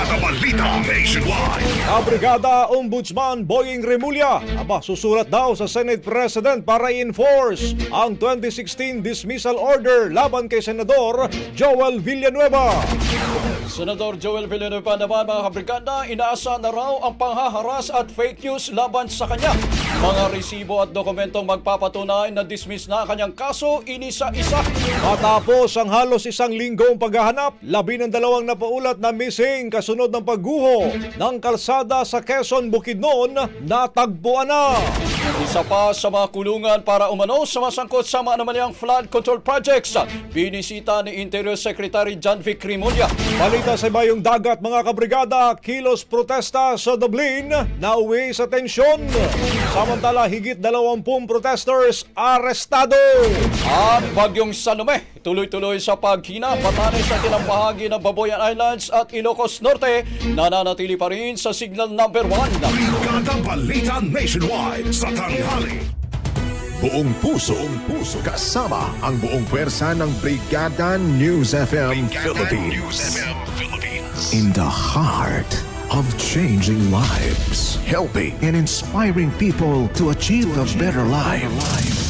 Brigada Balita Nationwide. Ang Brigada Ombudsman Boying Remulla, aba susulat daw sa Senate President para i-enforce ang 2016 dismissal order laban kay Senador Joel Villanueva. Senador Joel Villanueva naman mga kabrigada, inaasa na raw ang panghaharas at fake news laban sa kanya. Mga resibo at dokumentong magpapatunay na dismiss na ang kanyang kaso inisa-isa. Matapos ang halos isang linggong paghahanap, labi ng dalawang napaulat na missing kasunod ng pagguho ng kalsada sa Quezon, Bukidnon, natagpuan na. Isa pa sa mga kulungan para umano sa masangkot sa mga naman flood control projects. Binisita ni Interior Secretary John Vic Crimonia. Balita sa bayong dagat mga kabrigada, kilos protesta sa Dublin na uwi sa tensyon. Samantala higit 20 protesters arestado. At bagyong Salome, tuloy-tuloy sa paghina, patanis sa tilang bahagi ng Baboyan Islands at Ilocos Norte, nananatili pa rin sa signal number 1. Brigada Balita Nationwide. Sa tanghali. Buong puso, buong puso, kasama ang buong pwersa ng Brigada News FM Philippines. In the heart of changing lives, helping and inspiring people to achieve a better life.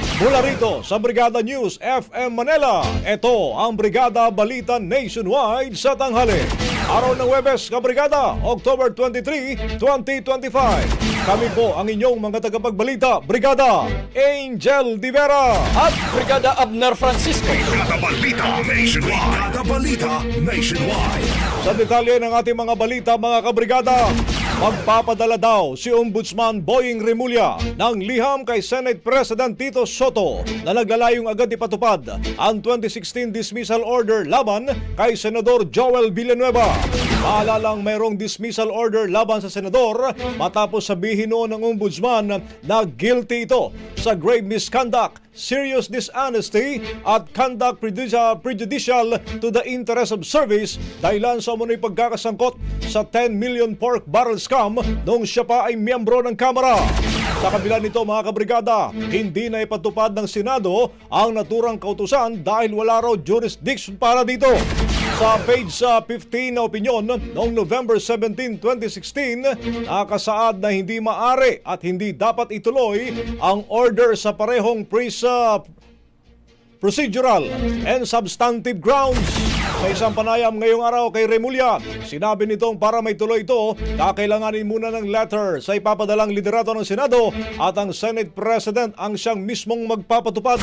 Mula rito sa Brigada News FM Manila, ito ang Brigada Balita Nationwide sa tanghali. Araw ng Webes, Kabrigada, October 23, 2025. Kami po ang inyong mga tagapagbalita, Brigada Angel Divera. At Brigada Abner Francisco. Brigada Balita Nationwide. Brigada Balita Nationwide. Sa detalye ng ating mga balita, mga kabrigada, Magpapadala daw si Ombudsman Boying Remulla ng liham kay Senate President Tito Soto na naglalayong agad ipatupad ang 2016 dismissal order laban kay Senador Joel Villanueva. Maalalang mayroong dismissal order laban sa senador matapos sabihin noon ng ombudsman na guilty ito sa grave misconduct, serious dishonesty at conduct prejudicial, prejudicial to the interest of service dahilan sa umunoy pagkakasangkot sa 10 million pork barrel scam noong siya pa ay miyembro ng Kamara. Sa kabila nito mga kabrigada, hindi na ipatupad ng Senado ang naturang kautusan dahil wala raw jurisdiction para dito. Sa page sa 15 na opinyon noong November 17, 2016, nakasaad na hindi maari at hindi dapat ituloy ang order sa parehong pre-sa procedural and substantive grounds. Sa isang panayam ngayong araw kay Remulla, sinabi nitong para may tuloy ito, kakailanganin muna ng letter sa ipapadalang liderato ng Senado at ang Senate President ang siyang mismong magpapatupad.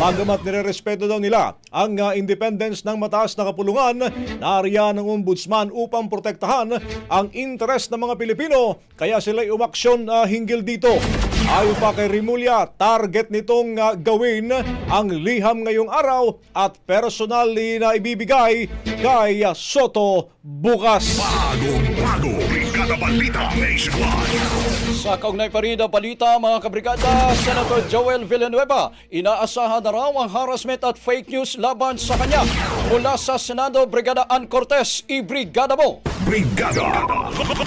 Bagamat nirerespeto daw nila ang uh, independence ng mataas na kapulungan, nariyan ng ombudsman upang protektahan ang interes ng mga Pilipino kaya sila'y umaksyon uh, hinggil dito. Ayon pa kay Rimulya, target nitong uh, gawin ang liham ngayong araw at personal na ibibigay kay Soto bukas. Bagong bago, Brigada Balita Nationwide. Sa kaugnay pa rin ang balita mga kabrigada, Senator Joel Villanueva, inaasahan na raw ang harassment at fake news laban sa kanya. Mula sa Senado, Brigada Ann Cortez, i-brigada mo! Brigada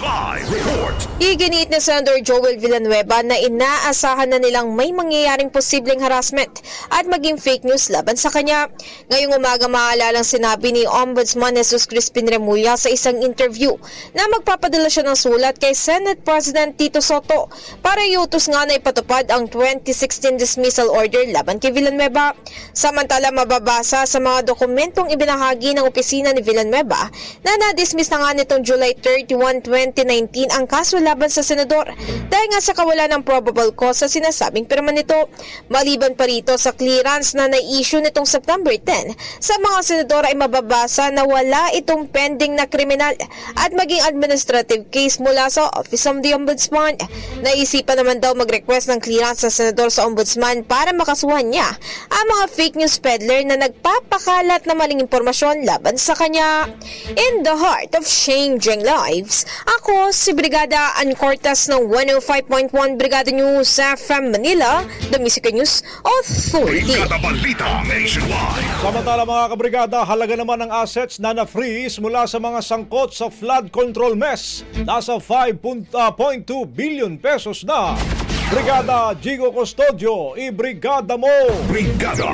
Live Report. Iginiit ni Senator Joel Villanueva na inaasahan na nilang may mangyayaring posibleng harassment at maging fake news laban sa kanya. Ngayong umaga maalalang sinabi ni Ombudsman Jesus Crispin Remulla sa isang interview na magpapadala siya ng sulat kay Senate President Tito Soto para iutos nga na ipatupad ang 2016 dismissal order laban kay Villanueva. Samantala mababasa sa mga dokumentong ibinahagi ng opisina ni Villanueva na na-dismiss na nga nitong July 31, 2019 ang kaso laban sa senador dahil nga sa kawalan ng probable cause sa sinasabing pirma nito. Maliban pa rito sa clearance na na-issue nitong September 10 sa mga senador ay mababasa na wala itong pending na kriminal at maging administrative case mula sa Office of the Ombudsman. Naisipan naman daw mag-request ng clearance sa senador sa ombudsman para makasuhan niya ang mga fake news peddler na nagpapakalat na maling impormasyon laban sa kanya. In the heart of changing lives, ako si Brigada Ancortas ng 105.1 Brigada News FM Manila, The Music News Authority. Brigada Balita Nationwide. Samantala mga kabrigada, halaga naman ng assets na na-freeze mula sa mga sangkot sa flood control mess. Nasa 5.2 billion pesos na. Brigada Jigo Custodio, i-brigada mo! Brigada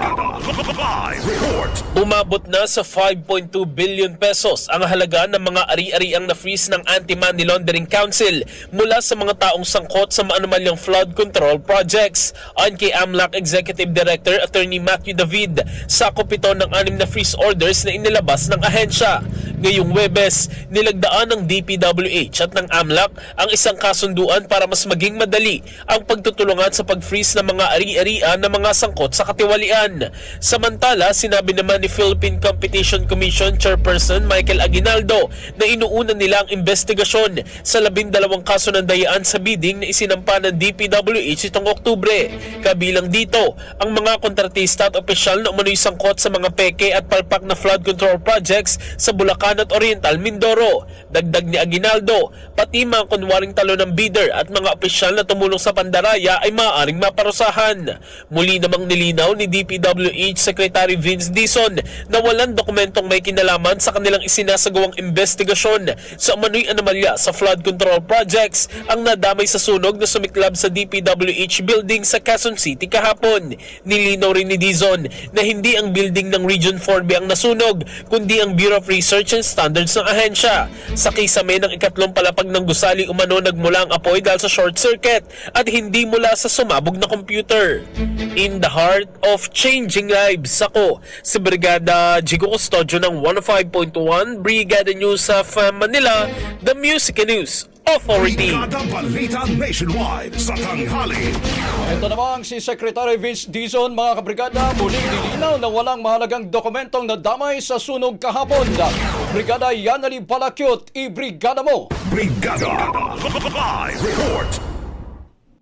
Live Report. Umabot na sa 5.2 billion pesos ang halaga ng mga ari-ariang na-freeze ng Anti-Money Laundering Council mula sa mga taong sangkot sa maanumalyang flood control projects. Ayon kay AMLAC Executive Director Attorney Matthew David, sakop ito ng anim na freeze orders na inilabas ng ahensya. Ngayong Webes, nilagdaan ng DPWH at ng AMLAC ang isang kasunduan para mas maging madali ang pagtutulungan sa pag-freeze ng mga ari-arian ng mga sangkot sa katiwalian. Samantala, sinabi naman ni Philippine Competition Commission Chairperson Michael Aguinaldo na inuuna nila ang investigasyon sa labindalawang kaso ng dayaan sa bidding na isinampa ng DPWH itong Oktubre. Kabilang dito, ang mga kontratista at opisyal na umano'y sangkot sa mga peke at palpak na flood control projects sa Bulacan at Oriental Mindoro. Dagdag ni Aguinaldo, pati mga kunwaring talo ng bidder at mga opisyal na tumulong sa pandaraya ay maaaring maparusahan. Muli namang nilinaw ni DPWH Secretary Vince Dizon na walang dokumentong may kinalaman sa kanilang isinasagawang investigasyon sa umano'y anomalya sa flood control projects ang nadamay sa sunog na sumiklab sa DPWH building sa Quezon City kahapon. Nilinaw rin ni Dizon na hindi ang building ng Region 4B ang nasunog, kundi ang Bureau of Research and Standards ng ahensya. Sa kisame ng ikatlong palapag ng gusali umano nagmula ang apoy dahil sa short circuit at hindi mula sa sumabog na computer. In the heart of changing lives, ako si Brigada Jigo Custodio ng 105.1 Brigada News of Manila, The Music News Authority. Brigada Balita Nationwide sa tanghali. Ito namang si Secretary Vince Dizon, mga kabrigada, muling nilinaw na walang mahalagang dokumentong nadamay sa sunog kahapon. Brigada Yanali Balakyot, i-brigada mo! Brigada Live Report.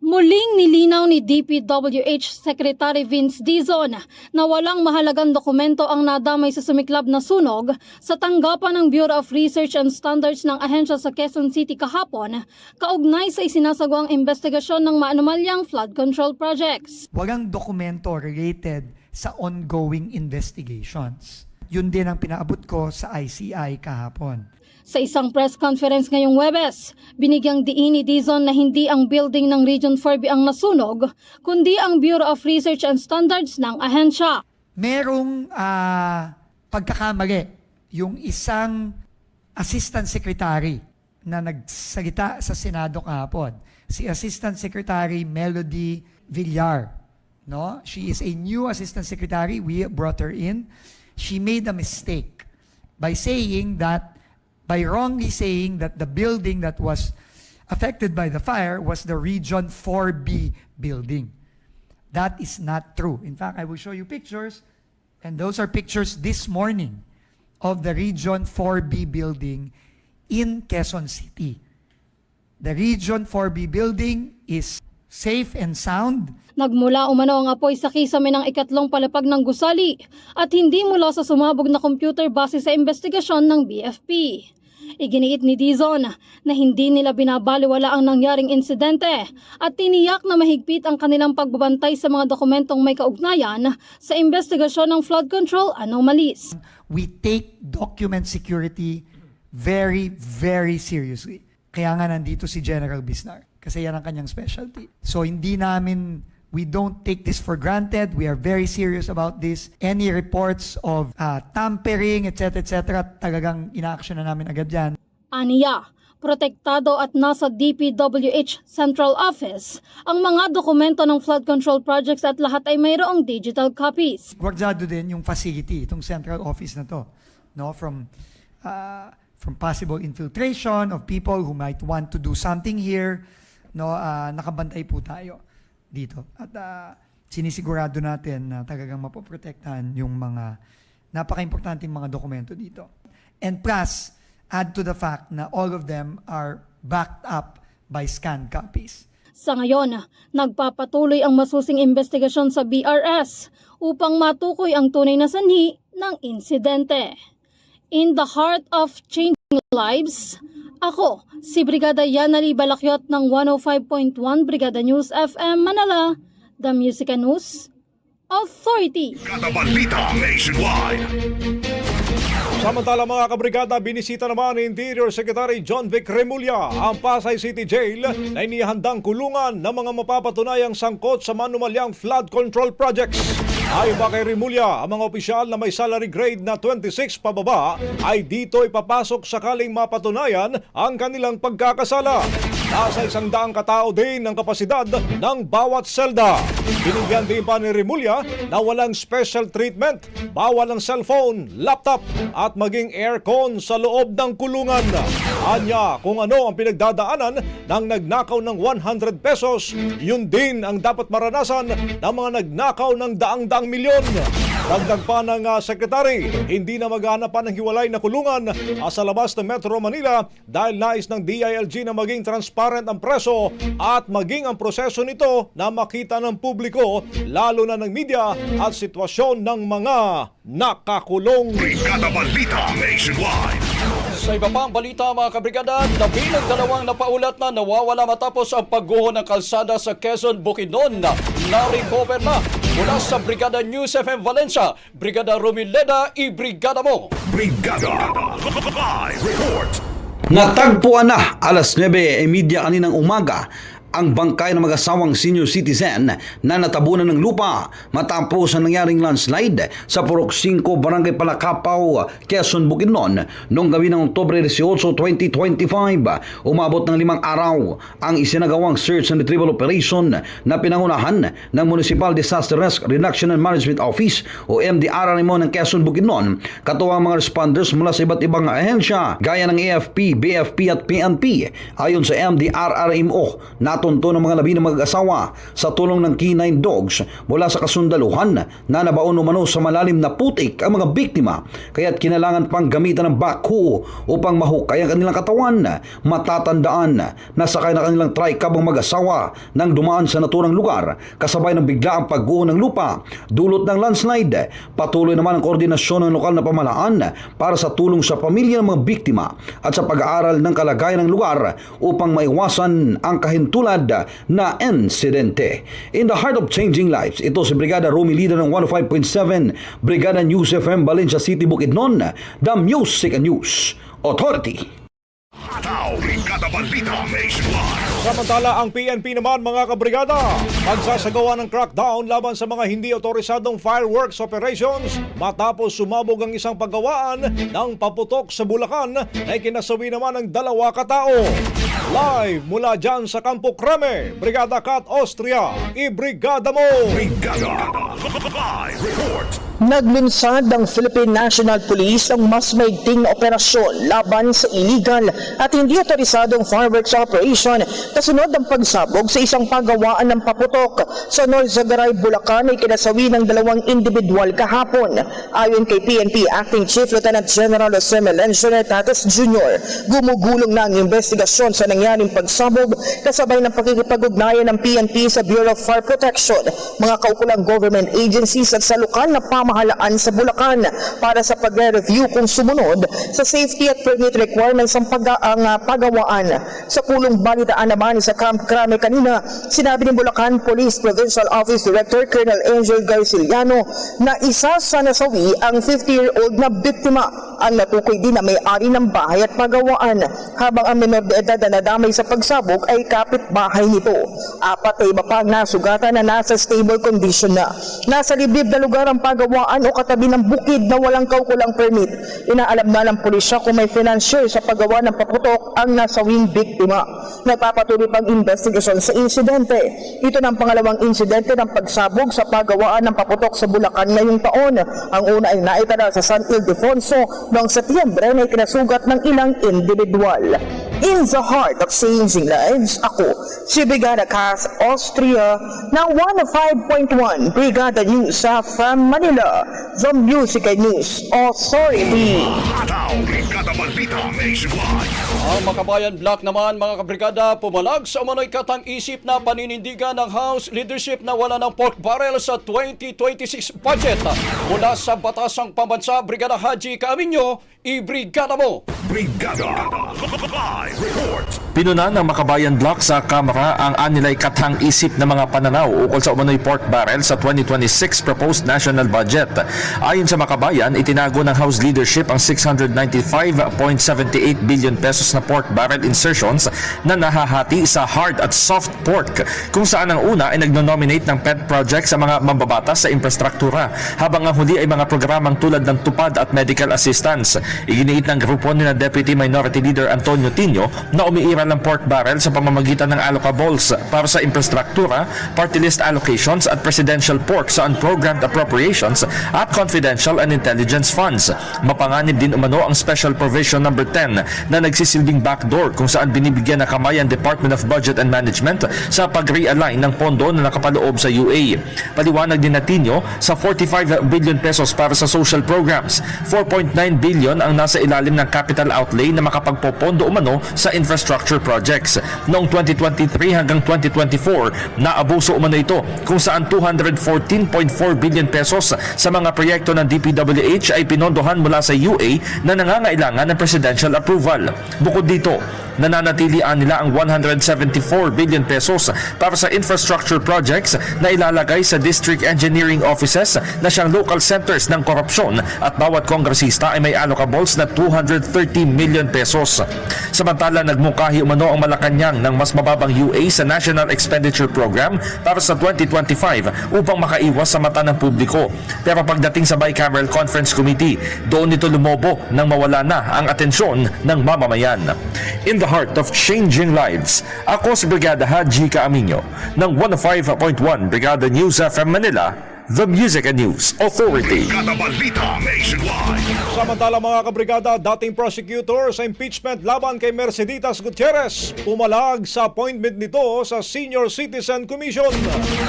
Muling nilinaw ni DPWH Secretary Vince Dizon na walang mahalagang dokumento ang nadamay sa sumiklab na sunog sa tanggapan ng Bureau of Research and Standards ng ahensya sa Quezon City kahapon, kaugnay sa isinasagawang investigasyon ng maanumalyang flood control projects. walang dokumento related sa ongoing investigations. Yun din ang pinaabot ko sa ICI kahapon. Sa isang press conference ngayong Webes, binigyang diin ni Dizon na hindi ang building ng Region 4B ang nasunog, kundi ang Bureau of Research and Standards ng ahensya. Merong ah, pagkakamali yung isang assistant secretary na nagsalita sa Senado kahapon. Si Assistant Secretary Melody Villar. No? She is a new assistant secretary. We brought her in. She made a mistake by saying that by wrongly saying that the building that was affected by the fire was the Region 4B building. That is not true. In fact, I will show you pictures, and those are pictures this morning of the Region 4B building in Quezon City. The Region 4B building is safe and sound. Nagmula umano ang apoy sa kisame ng ikatlong palapag ng gusali at hindi mula sa sumabog na computer base sa investigasyon ng BFP. Iginiit ni Dizon na hindi nila binabaliwala ang nangyaring insidente at tiniyak na mahigpit ang kanilang pagbabantay sa mga dokumentong may kaugnayan sa investigasyon ng flood control anomalies. We take document security very, very seriously. Kaya nga nandito si General Bisnar. Kasi yan ang kanyang specialty. So hindi namin, we don't take this for granted. We are very serious about this. Any reports of uh, tampering, etc., etc., talagang ina-action na namin agad yan. Aniya, protektado at nasa DPWH Central Office ang mga dokumento ng flood control projects at lahat ay mayroong digital copies. Gwardyado din yung facility, itong central office na to. No, from uh, from possible infiltration of people who might want to do something here, no, uh, nakabantay po tayo dito. At uh, sinisigurado natin na talagang mapoprotektahan yung mga napaka-importanting mga dokumento dito. And plus, add to the fact na all of them are backed up by scanned copies. Sa ngayon, nagpapatuloy ang masusing investigasyon sa BRS upang matukoy ang tunay na sanhi ng insidente. In the heart of changing lives, ako, si Brigada Yanali Balakyot ng 105.1 Brigada News FM Manila, The Music and News Authority. Brigada Balita Nationwide. Samantala mga kabrigada, binisita naman ni Interior Secretary John Vic Remulla ang Pasay City Jail na inihandang kulungan ng mga mapapatunayang sangkot sa manumalyang flood control projects. Ayon pa kay Remulla, ang mga opisyal na may salary grade na 26 pababa ay dito ipapasok sakaling mapatunayan ang kanilang pagkakasala. Nasa isang daang katao din ang kapasidad ng bawat selda. Binigyan din pa ni Remulla na walang special treatment, bawal ang cellphone, laptop at maging aircon sa loob ng kulungan. Anya kung ano ang pinagdadaanan ng nagnakaw ng 100 pesos, yun din ang dapat maranasan ng mga nagnakaw ng daang-daang milyon. Dagdag pa ng uh, sekretary, hindi na maghanap pa ng hiwalay na kulungan uh, sa labas ng Metro Manila dahil nais ng DILG na maging transparent ang preso at maging ang proseso nito na makita ng publiko lalo na ng media at sitwasyon ng mga nakakulong. Brigada Balita Nationwide. Sa iba pang balita mga kabrigada, nabilang dalawang napaulat na nawawala matapos ang pagguho ng kalsada sa Quezon, Bukidnon na na-recover na mula sa Brigada News FM Valencia. Brigada Romileda, i-brigada mo! Brigada Live Report. Natagpuan na alas 9.30 kaninang umaga ang bangkay ng mag-asawang senior citizen na natabunan ng lupa matapos ang nangyaring landslide sa Purok 5, Barangay Palakapaw, Quezon, Bukidnon noong gabi ng Oktobre 18, 2025. Umabot ng limang araw ang isinagawang search and retrieval operation na pinangunahan ng Municipal Disaster Risk Reduction and Management Office o MDRRMO ng Quezon, Bukidnon katuwang mga responders mula sa iba't ibang ahensya gaya ng AFP, BFP at PNP. Ayon sa MDRRMO, natunto ng mga labi ng mag-asawa sa tulong ng K9 dogs mula sa kasundaluhan na nabaon umano sa malalim na putik ang mga biktima kaya't kinailangan pang gamitan ng backhoe upang mahukay ang kanilang katawan. Matatandaan na sakay na kanilang tricab ang mag-asawa nang dumaan sa naturang lugar kasabay ng biglaang pagguho ng lupa dulot ng landslide. Patuloy naman ang koordinasyon ng lokal na pamahalaan para sa tulong sa pamilya ng mga biktima at sa pag-aaral ng kalagayan ng lugar upang maiwasan ang kahintulad na insidente. In the heart of changing lives, ito si Brigada Rumi Leader ng 105.7 Brigada News FM Valencia City, Bukidnon, The Music and News Authority. Ataw, Brigada Balita Nationwide. Samantala, ang PNP naman mga kabrigada, magsasagawa ng crackdown laban sa mga hindi otorisadong fireworks operations matapos sumabog ang isang paggawaan ng paputok sa Bulacan na ikinasawi naman ng dalawa katao. Live mula dyan sa Campo Creme, Brigada Kat Austria, ibrigada mo! Brigada Live Report. Naglunsad ang Philippine National Police ng mas maigting operasyon laban sa illegal at hindi otorisadong fireworks operation kasunod ng pagsabog sa isang pagawaan ng paputok sa North Zagaray, Bulacan ay kinasawi ng dalawang individual kahapon. Ayon kay PNP Acting Chief Lieutenant General Jose Melencio Tatas Jr., gumugulong na ang investigasyon sa nangyaring pagsabog kasabay ng pakikipag-ugnayan ng PNP sa Bureau of Fire Protection, mga kaukulang government agencies at sa lokal na pamahalaan sa Bulacan para sa pag-review kung sumunod sa safety at permit requirements ang pag ang uh, pagawaan. Sa pulong balitaan naman sa Camp Crame kanina, sinabi ni Bulacan Police Provincial Office Director Colonel Angel Garciliano na isa sa nasawi ang 50-year-old na biktima. Ang natukoy din na may-ari ng bahay at pagawaan habang ang menor de edad na nadamay sa pagsabog ay kapitbahay nito. Apat na iba pa ang nasugatan na nasa stable condition na. Nasa liblib na lugar ang pagawaan o katabi ng bukid na walang kaukulang permit. Inaalam na ng pulisya kung may financier sa paggawa ng paputok ang nasawing biktima. Nagpapatuloy pang investigasyon sa insidente. Ito ang pangalawang insidente ng pagsabog sa paggawaan ng paputok sa Bulacan ngayong taon. Ang una ay naitala sa San Ildefonso noong Setyembre na ikinasugat ng ilang individual. In the heart of changing lives, ako, si Brigada Cass Austria ng 105.1 Brigada News from Manila, the Music and News Authority. Ataw, Brigada Balita Nationwide. Ang Makabayan Black naman mga kabrigada pumalag sa umano'y katang-isip na paninindigan ng House leadership na wala ng pork barrel sa 2026 budget. Mula sa Batasang Pambansa, Brigada Haji Kaaminyo, i-brigada mo! Brigada Live Report. Pinuna ng Makabayan Block sa Kamara ang anilay kathang isip na mga pananaw ukol sa umano'y pork barrel sa 2026 proposed national budget. Ayon sa Makabayan, itinago ng House leadership ang 695.78 billion pesos na pork barrel insertions na nahahati sa hard at soft pork kung saan ang una ay nagno-nominate ng pet project sa mga mambabatas sa infrastruktura habang ang huli ay mga programang tulad ng tupad at medical assistance. Iginiit ng grupo ni na Deputy Minority Leader Antonio Tino na umiiral ng pork barrel sa pamamagitan ng allocables para sa infrastruktura, party list allocations at presidential pork sa unprogrammed appropriations at confidential and intelligence funds. Mapanganib din umano ang Special Provision number 10 na nagsisilbing backdoor kung saan binibigyan ng kamay ang Department of Budget and Management sa pag-realign ng pondo na nakapaloob sa UA. Paliwanag din na Tino sa 45 billion pesos para sa social programs, 4.9 billion ang nasa ilalim ng capital outlay na makapagpopondo umano sa infrastructure projects. Noong 2023 hanggang 2024, naabuso umano ito kung saan 214.4 billion pesos sa mga proyekto ng DPWH ay pinondohan mula sa UA na nangangailangan ng presidential approval. Bukod dito, nananatilian nila ang 174 billion pesos para sa infrastructure projects na ilalagay sa district engineering offices na siyang local centers ng korupsyon at bawat kongresista ay may allocables na 230 million pesos. Samantala, nagmungkahi umano ang Malacanang ng mas mababang UA sa National Expenditure Program para sa 2025 upang makaiwas sa mata ng publiko. Pero pagdating sa Bicameral Conference Committee, doon ito lumobo nang mawala na ang atensyon ng mamamayan. In the heart of changing lives, ako si Brigada Haji Kaaminyo ng 105.1 Brigada News FM Manila, The Music and News Authority. Samantala mga kabrigada, dating prosecutor sa impeachment laban kay Merceditas Gutierrez pumalag sa appointment nito sa Senior Citizen Commission.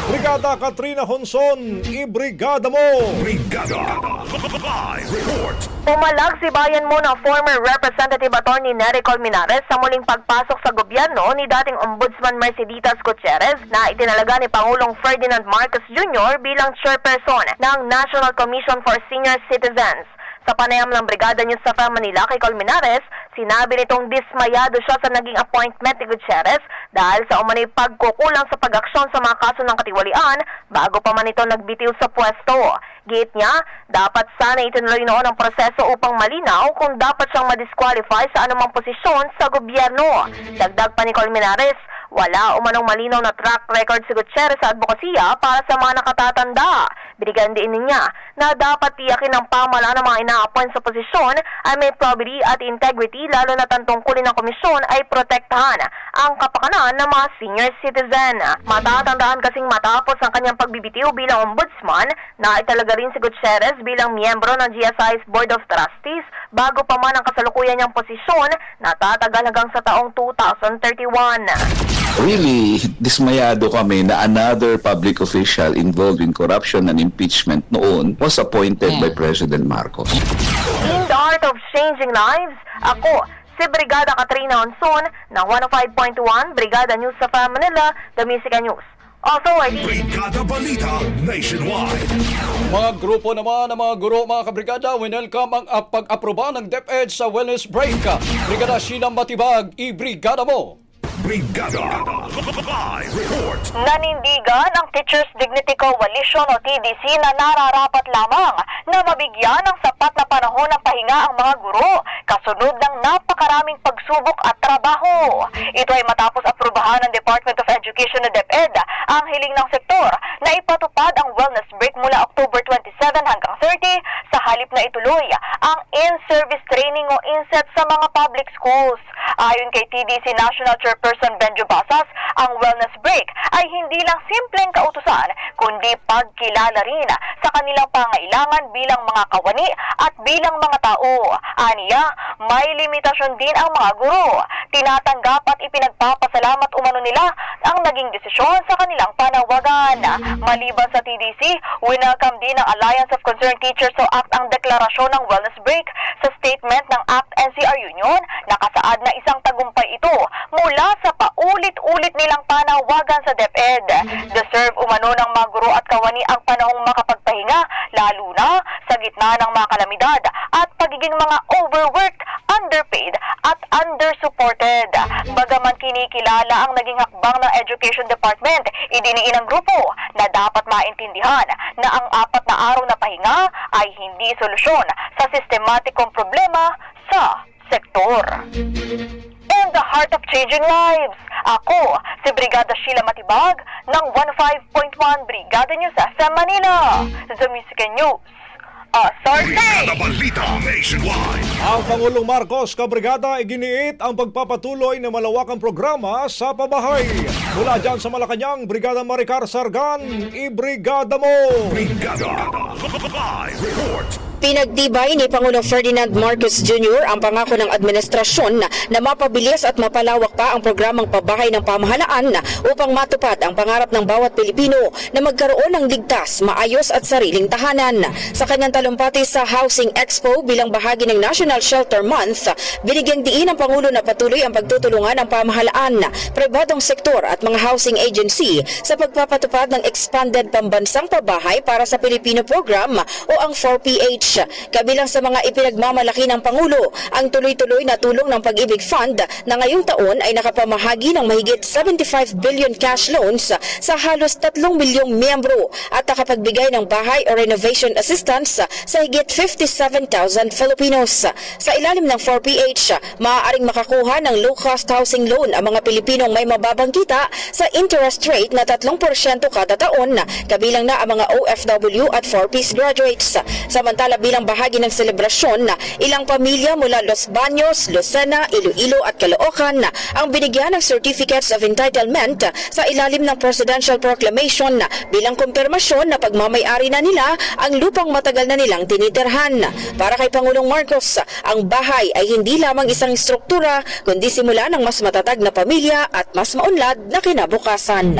Brigada Katrina Honson, ibrigada mo! Brigada. Live report. Pumalag si bayan mo ng former Representative Attorney Nery Colmenares sa muling pagpasok sa gobyerno ni dating Ombudsman Merceditas Gutierrez na itinalaga ni Pangulong Ferdinand Marcos Jr. bilang chairperson ng National Commission for Senior Citizens. Sa panayam ng Brigada News sa Manila kay Colmenares, sinabi nitong dismayado siya sa naging appointment ni Gutierrez dahil sa umano'y pagkukulang sa pag-aksyon sa mga kaso ng katiwalian bago pa man ito nagbitiw sa pwesto. Gate niya, dapat sana itinuloy noon ang proseso upang malinaw kung dapat siyang madisqualify sa anumang posisyon sa gobyerno. Dagdag pa ni Colmenares, wala umanong malinaw na track record si Gutierrez sa advokasya para sa mga nakatatanda. Binigyan din niya na dapat tiyakin ng pamalaan ng mga ina-appoint sa posisyon ay may probity at integrity lalo na tungkulin ng komisyon ay protektahan ang kapakanan ng mga senior citizen. Matatandaan kasing matapos ang kanyang pagbibitiw bilang ombudsman na italaga rin si Gutierrez bilang miyembro ng GSI's Board of Trustees bago pa man ang kasalukuyan niyang posisyon na tatagal hanggang sa taong 2031. Really dismayado kami na another public official involved in corruption and impeachment noon was appointed by President Marcos. In the art of changing lives, ako, si Brigada Katrina Onson ng 105.1 Brigada News sa Manila, The Music and News. Authority. Brigada Balita Nationwide. Mga grupo naman ng mga guro, mga kabrigada, winelcome ang pag-aproba ng DepEd sa wellness break. Brigada Sheila Matibag, i-brigada mo! Brigada. Live report. Nanindigan ang Teachers Dignity Coalition o TDC na nararapat lamang na mabigyan ng sapat na panahon ng pahinga ang mga guro kasunod ng napakaraming pagsubok at trabaho. Ito ay matapos aprubahan ng Department of Education na DepEd ang hiling ng sektor na ipatupad ang wellness break mula October 27 hanggang 30 sa halip na ituloy ang in-service training o INSET sa mga public schools. Ayon kay TDC National Chairperson Benjo Basas, ang wellness break ay hindi lang simpleng kautusan, kundi pagkilala rin sa kanilang pangailangan bilang mga kawani at bilang mga tao. Aniya, may limitasyon din ang mga guro. Tinatanggap at ipinagpapasalamat umano nila ang naging desisyon sa kanilang panawagan. Maliban sa TDC, winelcome din ng Alliance of Concerned Teachers o ACT ang deklarasyon ng wellness break sa statement ng ACT NCR Union nakasaad na isang tagumpay ito mula sa paulit-ulit nilang panawagan sa DepEd. Deserve umano ng mga guro at kawani ang panahong makapagpahinga lalo na sa gitna ng mga kalamidad at pagiging mga overworked, underpaid at undersupported. Bagaman kinikilala ang naging hakbang ng Education Department, idiniin ng grupo na dapat maintindihan na ang apat na araw na pahinga ay hindi solusyon sa sistematikong problema sa sektor. In the heart of changing lives, ako, si Brigada Sheila Matibag ng 15.1 Brigada News FM Manila. The Music and News. Brigada Balita Nationwide. Ang Pangulong Marcos Kabrigada iginiit ang pagpapatuloy ng malawakang programa sa pabahay. Mula dyan sa Malacanang, Brigada Maricar Sargan, ibrigada mo! Brigada. Live report. Pinagtibay ni Pangulong Ferdinand Marcos Jr. ang pangako ng administrasyon na, mapabilis at mapalawak pa ang programang pabahay ng pamahalaan upang matupad ang pangarap ng bawat Pilipino na magkaroon ng ligtas, maayos at sariling tahanan. Sa kanyang talumpati sa Housing Expo bilang bahagi ng National Shelter Month, binigyang diin ng Pangulo na patuloy ang pagtutulungan ng pamahalaan, pribadong sektor at mga housing agency sa pagpapatupad ng expanded pambansang pabahay para sa Pilipino program o ang 4PH. Kabilang sa mga ipinagmamalaki ng Pangulo, ang tuloy-tuloy na tulong ng Pag-ibig Fund na ngayong taon ay nakapamahagi ng mahigit 75 billion cash loans sa halos 3 milyong miyembro at nakapagbigay ng bahay o renovation assistance sa higit 57,000 Filipinos. Sa ilalim ng 4PH, maaaring makakuha ng low-cost housing loan ang mga Pilipinong may mababang kita sa interest rate na 3% kada taon, kabilang na ang mga OFW at 4Ps graduates. Samantala bilang bahagi ng selebrasyon, ilang pamilya mula Los Baños, Lucena, Iloilo at Caloocan ang binigyan ng Certificates of Entitlement sa ilalim ng Presidential Proclamation bilang kumpirmasyon na pagmamayari na nila ang lupang matagal na nilang tinitirhan. Para kay Pangulong Marcos, ang bahay ay hindi lamang isang struktura kundi simula ng mas matatag na pamilya at mas maunlad na kinabukasan.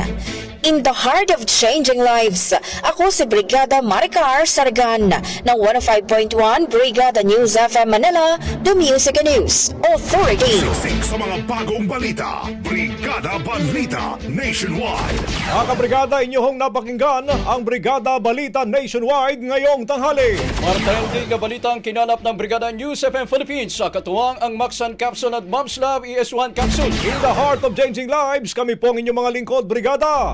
In the heart of changing lives, ako si Brigada Maricar Sargan ng 105.1 Brigada News FM Manila, The Music and News Authority. Siksik sa mga bagong balita. Brigada Balita Nationwide. Mga kabrigada, inyong napakinggan ang Brigada Balita Nationwide ngayong tanghali. Martending na balita ang kinalap ng Brigada News FM Philippines sa katuwang ang Maxan Capsule at Mom's Love ES1 Capsule. In the heart of changing lives, kami pong inyong mga lingkod, Brigada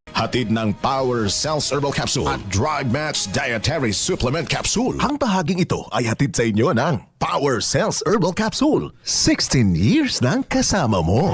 Hatid ng Power Cells Herbal Capsule at Dry Match Dietary Supplement Capsule. Ang bahaging ito ay hatid sa inyo ng Power Cells Herbal Capsule. 16 years nang kasama mo.